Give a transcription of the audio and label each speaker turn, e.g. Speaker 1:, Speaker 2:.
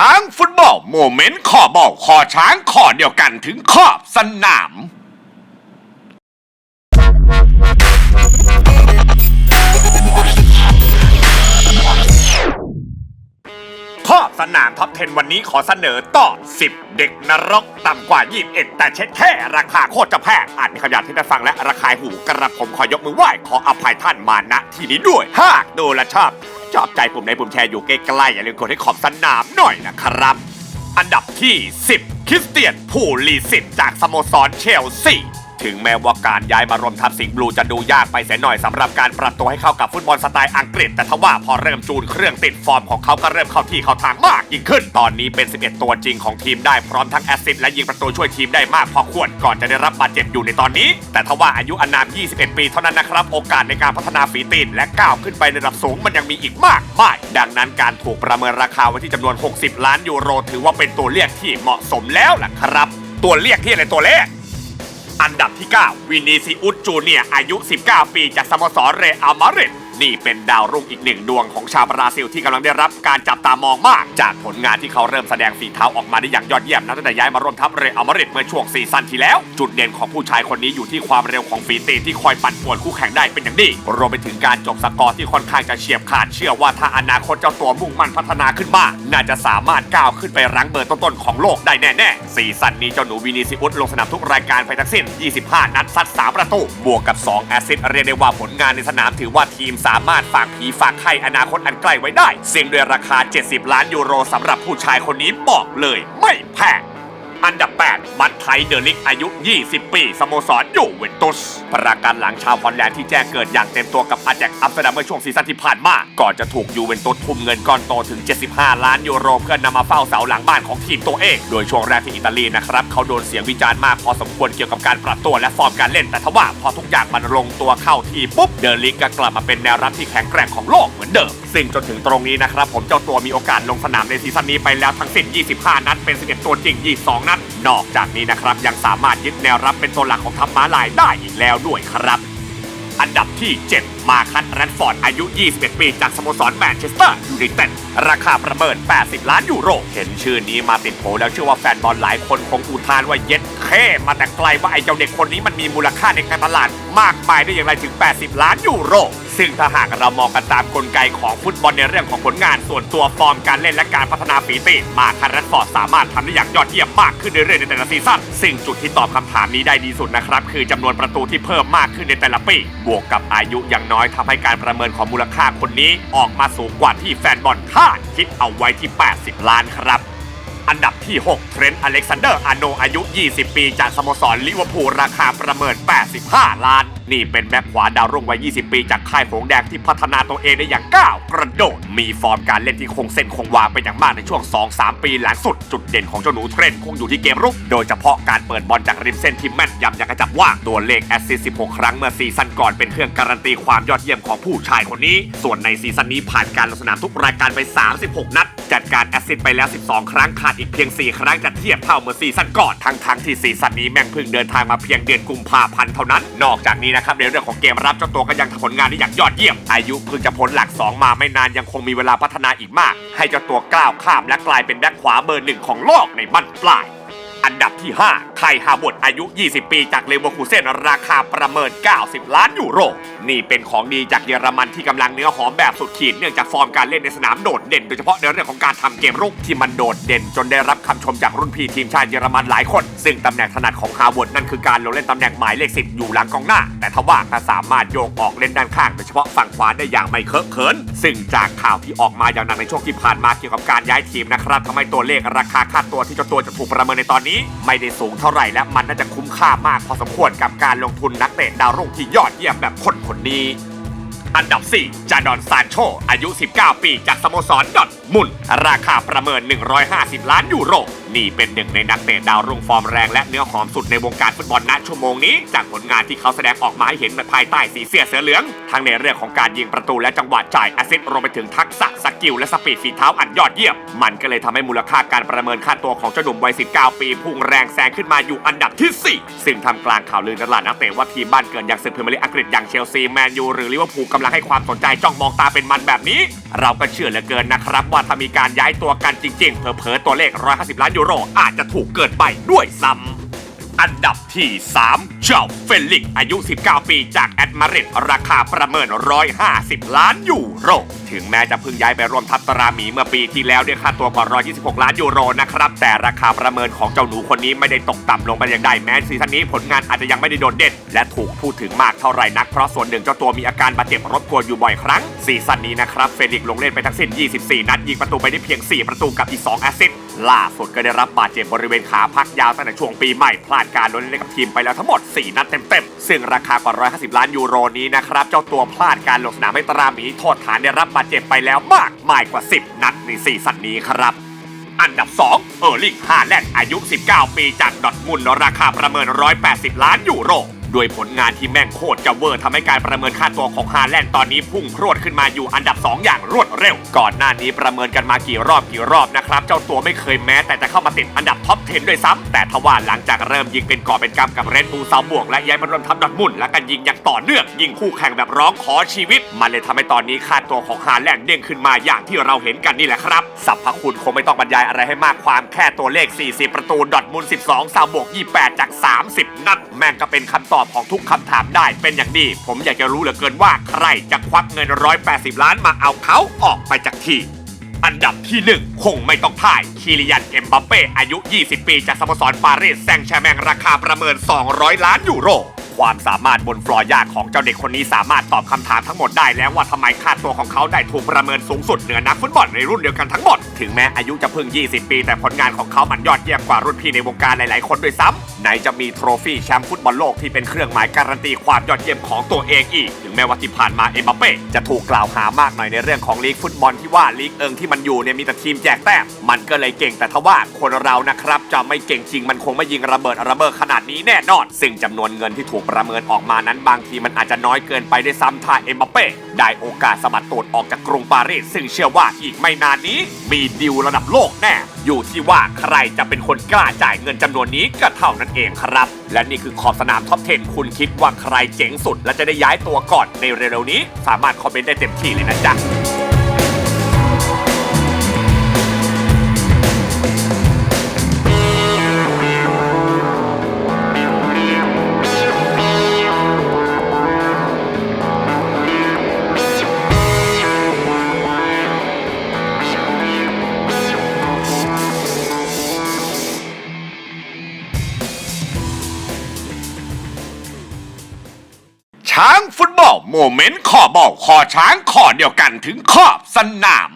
Speaker 1: ช้างฟุตบอลโมเมนต์ขอบอลคอช้างขอเดียวกันถึงขอบสนาม ขอบสนามท็อป 10 วันนี้ขอเสนอต่อ 10 เด็กนรกต่ำกว่า 21 แต่เช็ดแค่ราคาโคตรจะแพงอาจมีคำหยาบที่ได้ฟังและระคายหูกระผมขอยกมือไหว้ขออภัยท่านมาณที่นี้ด้วย หากดูและชอบ ชอบใจปุ่มในปุ่มแชร์อยู่ใกล้ๆอย่าลืมกดให้ขอบสนามหน่อยนะครับ อันดับที่ 10 คริสเตียนผู้ลีสิตจากสโมสรเชลซี ถึงแม้ว่าการย้ายมารวมทัพสิงห์บลูจะดูยากไปเสียหน่อยสำหรับการปรับตัวให้เข้ากับฟุตบอลสไตล์อังกฤษ แต่ทว่าพอเริ่มจูนเครื่องติดฟอร์มของเขาก็เริ่มเข้าที่เข้าทางมากยิ่งขึ้น ตอนนี้เป็น 11 ตัวจริงของทีมได้พร้อมทั้งแอสซิสต์และยิงประตูช่วยทีมได้มากพอควรก่อนจะได้รับบาดเจ็บอยู่ในตอนนี้ แต่ทว่าอายุอานาม 21 ปีเท่านั้นนะครับ โอกาสในการพัฒนาฝีตีนและก้าวขึ้นไปในระดับสูงมันยังมีอีกมากมายดังนั้นการถูกประเมินราคาไว้ที่จำนวน 60 ล้านยูโร ถือว่าเป็นตัวเลือกที่เหมาะสมแล้วล่ะครับ ตัวเลือกที่อะไรตัวเลข อันดับที่ 9 วินีซิอุสจูเนียอายุ 19 ปีจากสโมสรเรอัลมาดริด นี่เป็นดาวรุ่งอีกหนึ่งดวงของชาวบราซิลที่กำลังได้รับการจับตามองมาก จากผลงานที่เขาเริ่มแสดงฝีเท้าออกมาได้อย่างยอดเยี่ยมนับตั้งแต่ย้ายมาร่วมทัพเรอัลมาดริดเมื่อช่วงซีซั่นที่แล้ว จุดเด่นของผู้ชายคนนี้อยู่ที่ความเร็วของฝีตีที่คอยปั่นป่วนคู่แข่งได้เป็นอย่างดีรวมไปถึงการจบสกอร์ที่ค่อนข้างจะเฉียบขาดเชื่อว่าถ้าอนาคตเจ้าตัวมุ่งมั่นพัฒนาขึ้นมาน่าจะสามารถก้าวขึ้นไปรั้งเบอร์ต้นๆของโลกได้แน่ๆซีซั่นนี้เจ้าหนูวินีซิอุสลงสนามทุกรายการไปทั้งสิ้น 25 นัดซัด 3 ประตู บวกกับ 2 แอสซิสต์เรียกได้ว่าผลงานในสนามถือว่าทีมสามารถฝากผีฝากไข่อนาคตอันใกล้ไว้ได้ เสี่ยงด้วยราคา 70 ล้านยูโรสำหรับผู้ชายคนนี้บอกเลย ไม่แพง อันดับ8บัตไทเดอลิกอายุ 20 ปี สโมสรยูเวนตุส ประกันหลังชาวฮอลแลนด์ที่แจ้งเกิดอย่างเต็มตัวกับอาแจกอัมสเตอร์ดัมเมื่อช่วงซีซั่นที่ผ่านมา ก่อนจะถูกยูเวนตุสทุ่มเงินก้อนโตถึง 75 ล้านยูโรเพื่อนำมาเฝ้าเสาหลังบ้านของทีมตัวเอง โดยช่วงแรกที่อิตาลีนะครับเขาโดนเสียงวิจารณ์มากพอสมควรเกี่ยวกับการปรับตัวและฟอร์มการเล่น แต่ทว่าพอทุกอย่างมันลงตัวเข้าทีปุ๊บเดอลิกก็กลับมาเป็นแนวรับที่แข็งแกร่งของโลกเหมือนเดิม ซึ่งจนถึงตรงนี้นะครับผมเจ้าตัวมีโอกาสลงสนามในซีซั่นนี้ไปแล้วทั้งสิ้น 25 นัดเป็น 11 ตัวจริง 22 นอกจากนี้นะครับยังสามารถยึดแนวรับเป็นตัวหลักของทัพม้าลายได้อีกแล้วด้วยครับ อันดับที่ 7 มาคัตแรดฟอร์ดอายุ 21 ปี จากสโมสรแมนเชสเตอร์ยูไนเต็ดราคาประเมิน 80 ล้านยูโร เห็นชื่อนี้มาติดโผแล้วเชื่อว่าแฟนบอลหลายคนคงอุทานว่าเย็ดเค้มาแต่ไกลว่าไอ้เจ้าเด็กคนนี้มันมีมูลค่าในการตลาดมากมายได้อย่างไรถึง 80 ล้านยูโรซึ่งถ้าหากเรามองกันตามกลไกของฟุตบอลในเรื่องของผลงานส่วนตัวฟอร์มการเล่นและการพัฒนาฝีตีนมาคันแรฟอร์ดสามารถทำได้อย่างยอดเยี่ยมมากขึ้นเรื่อยๆในแต่ละซีซั่นซึ่งจุดที่ตอบคำถามนี้ได้ดีสุดนะครับคือจำนวนประตูที่เพิ่มมากขึ้นในแต่ละปี บวกกับอายุอย่างน้อยทำให้การประเมินของมูลค่าคนนี้ออกมาสูงกว่าที่แฟนบอลคาดคิดเอาไว้ที่ 80 ล้านครับอันดับที่ 6 เทรนต์อเล็กซานเดอร์อาโนอายุ 20 ปี จากสโมสรลิเวอร์พูลราคาประเมิน 85 ล้าน นี่เป็นแบ็คขวาดาวรุ่งวัย 20 ปีจากค่ายหงแดงที่พัฒนาตัวเองได้อย่างก้าวกระโดด มีฟอร์มการเล่นที่คงเส้นคงวาเป็นอย่างมากในช่วง 2-3 ปีหลังสุด จุดเด่นของเจ้าหนูเทรนต์คงอยู่ที่เกมรุก โดยเฉพาะการเปิดบอลจากริมเส้นที่แม่นยำอย่างกระจับว่างตัวเลขแอสซิสต์ 16 ครั้งเมื่อซีซั่นก่อนเป็นเครื่องการันตีความยอดเยี่ยมของผู้ชายคนนี้ ส่วนในซีซั่นนี้ผ่านการลงสนามทุกรายการไป 36 นัด จัดการแอสซิดไปแล้ว 12 ครั้งขาดอีกเพียง 4 ครั้งจะเทียบเท่าเมื่อซีซั่นก่อนทั้งทั้งที่ซีซั่นนี้แม่งเพิ่งเดินทางมาเพียงเดือนกุมภาพันธ์เท่านั้น นอกจากนี้นะครับในเรื่องของเกมรับเจ้าตัวก็ยังทำผลงานได้อย่างยอดเยี่ยม อายุเพิ่งจะพ้นหลัก 2 มาไม่นานยังคงมีเวลาพัฒนาอีกมาก ให้เจ้าตัวก้าวข้ามและกลายเป็นแบ็คขวาเบอร์หนึ่งของโลกในบั้นปลาย อันดับที่ 5 ไคฮาบดอายุ 20 ปีจากเลเวอร์คูเซนราคาประเมิน 90 ล้านยูโร นี่เป็นของดีจากเยอรมันที่กำลังเนื้อหอมแบบสุดขีดเนื่องจากฟอร์มการเล่นในสนามโดดเด่น โดยเฉพาะในเรื่องของการทำเกมรุกที่มันโดดเด่น จนได้รับคำชมจากรุ่นพี่ทีมชาติเยอรมันหลายคน ซึ่งตำแหน่งถนัดของฮาบดนั่นคือการลงเล่นตำแหน่งหมายเลขสิบอยู่หลังกองหน้า แต่ทว่าก็สามารถโยกออกเล่นด้านข้างโดยเฉพาะฝั่งขวาได้อย่างไม่เคอะเขิน ซึ่งจากข่าวที่ออกมาอย่างหนักในช่วงที่ผ่านมาเกี่ยวกับการย้ายทีมนะครับทำให้ตัวเลขราคาค่าตัวที่เจ้าตัวจะถูกประเมินในตอนนี้ไม่ได้สูงเท่าไหร่และมันน่าจะคุ้มค่ามากพอสมควรกับการลงทุนนักเตะดาวรุ่งที่ยอดเยี่ยมแบบคนคนนี้ อันดับ 4 จาดอนซานโช อายุ 19 ปีจากสโมสรดอทมุน ราคาประเมิน 150 ล้านยูโรนี่เป็นหนึ่งในนักเตะดาวรุ่งฟอร์มแรงและเนื้อหอมสุดในวงการฟุตบอลณชั่วโมงนี้ จากผลงานที่เขาแสดงออกมาให้เห็นภายใต้สีเสื้อเสือเหลือง ทั้งในเรื่องของการยิงประตูและจังหวะจ่ายแอสซิสต์รวมไปถึงทักษะสกิลและสปีดฝีเท้าอันยอดเยี่ยม มันก็เลยทำให้มูลค่าการประเมินค่าตัวของเจ้าหนุ่มวัย 19 ปี พุ่งแรงแซงขึ้นมาอยู่อันดับที่ 4 ซึ่งทำกลางข่าวลือตลาดนักเตะว่าทีมบ้านเกิดอย่างศึกพรีเมียร์ลีกอังกฤษอย่างเชลซีแมนยูหรือลิเวอร์พูลกำลังให้ความสนใจจ้องมองตาเป็นมันแบบนี้ เราก็เชื่อเหลือเกินนะครับว่าว่าถ้ามีการย้ายตัวกันจริงๆเผลอๆตัวเลข 150 ล้านยูโรอาจจะถูกเกินไปด้วยซ้ำ อันดับที่ 3 เจ้าเฟลิกอายุ 19 ปีจากแอดมาริดราคาประเมิน 150 ล้านยูโร ถึงแม้จะเพิ่งย้ายไปร่วมทัพตราหมีเมื่อปีที่แล้วด้วยค่าตัวกว่า 126 ล้านยูโรนะครับ แต่ราคาประเมินของเจ้าหนูคนนี้ไม่ได้ตกต่ำลงไปอย่างใดแม้ซีซั่นนี้ผลงานอาจจะยังไม่ได้โดดเด่นและถูกพูดถึงมากเท่าไหร่นักเพราะส่วนหนึ่งเจ้าตัวมีอาการบาดเจ็บรบกวนอยู่บ่อยครั้งซีซั่นนี้นะครับเฟลิกลงเล่นไปทั้งสิ้น 24 นัดยิงประตูไปได้เพียง 4 ประตูกับอีก 2 แอสซิสต์ล่าสุดก็ได้รับบาดเจ็บบริเวณขาพักยาวตั้งแต่ช่วงปีใหม่พลาดการลงเล่นกับทีมไปแล้วทั้งหมด 4 นัดเต็มๆ ซึ่งราคากว่า 150 ล้านยูโรนี้นะครับ เจ้าตัวพลาดการลงสนามให้ตราหมีโทษฐานได้รับบาดเจ็บไปแล้วมากมายกว่า 10 นัดในซีซั่นนี้ครับอันดับ 2 เออร์ลิงฮาแลนด์อายุ 19 ปีจากดอทมุนราคาประเมิน 180 ล้านยูโรด้วยผลงานที่แม่งโคตรจะเวอร์ทำให้การประเมินค่าตัวของฮาแลนด์ตอนนี้พุ่งพรวดขึ้นมาอยู่อันดับ 2 อย่างรวด เร็ว ก่อนหน้านี้ประเมินกันมากี่รอบกี่รอบนะครับ เจ้าตัวไม่เคยแม้แต่จะเข้ามาติดอันดับท็อป 10 ด้วยซ้ำแต่ทว่าหลังจากเริ่มยิงเป็นก่อเป็นกำกับเรดบูซาวบวก และย้ายมารวมทัพดอทมุนและกันยิงอย่างต่อเนื่องยิงคู่แข่งแบบร้องขอชีวิต มันเลยทำให้ตอนนี้ค่าตัวของฮาแลนด์เด้งขึ้นมาอย่างที่เราเห็นกันนี่แหละครับสรรพคุณคงไม่ต้องบรรยายอะไรให้มากความแค่ตัวเลข 40 ประตูดอทมุน 12ซาวบวก 28 จาก 30 นัดแม่งก็เป็นคำตอบของทุกคำถามได้เป็นอย่างดี ผมอยากจะรู้เหลือเกินว่าใครจะควักเงิน 180 ล้านมาเอาเขาออกไปจากทีมอันดับที่1คงไม่ต้องพ่าย คิริยันเอ็มบัปเป้อายุ 20 ปี จากสโมสรปารีสแซงต์แชร์แมงราคาประเมิน 200 ล้านยูโร ความสามารถบนฟลอร์ยากของเจ้าเด็กคนนี้สามารถตอบคำถามทั้งหมดได้แล้วว่าทำไมค่าตัวของเขาได้ถูกประเมินสูงสุดเหนือนักฟุตบอลในรุ่นเดียวกันทั้งหมด ถึงแม้อายุจะเพิ่ง 20 ปี แต่ผลงานของเขามันยอดเยี่ยมกว่ารุ่นพี่ในวงการหลายๆ คนด้วยซ้ำไหนจะมีโทรฟี่แชมป์ฟุตบอลโลกที่เป็นเครื่องหมายการันตีความยอดเยี่ยมของตัวเองอีก ถึงแม้ว่าที่ผ่านมาเอ็มบัปเป้จะถูกกล่าวหามากหน่อยในเรื่องของลีกฟุตบอลที่ว่าลีกเอิงที่มันอยู่เนี่ยมีแต่ทีมแจกแต้มมันก็เลยเก่งแต่ทว่าคนเรานะครับจะไม่เก่งจริงมันคงไม่ยิงระเบิดระเบิดขนาดนี้แน่นอน ซึ่งจำนวนเงินที่ถูกประเมินออกมานั้นบางทีมันอาจจะน้อยเกินไปได้วยซ้ำถ้าเอ็มบัปเป้ได้โอกาสสะบัดตูดออกจากกรุงปารีสซึ่งเชื่อว่าอีกไม่นานนี้ มีดิวระดับโลกแน่ อยู่ที่ว่าใครจะเป็นคนกล้าจ่ายเงินจำนวนนี้ก็เท่านั้นเองครับ และนี่คือขอบสนามท็อป 10 คุณคิดว่าใครเจ๋งสุด และจะได้ย้ายตัวก่อนในเร็วๆนี้ สามารถคอมเมนต์ได้เต็มที่เลยนะจ๊ะ ฟุตบอลโมเมนต์ขอบอลขอช้างขอเดียวกันถึงขอบสนาม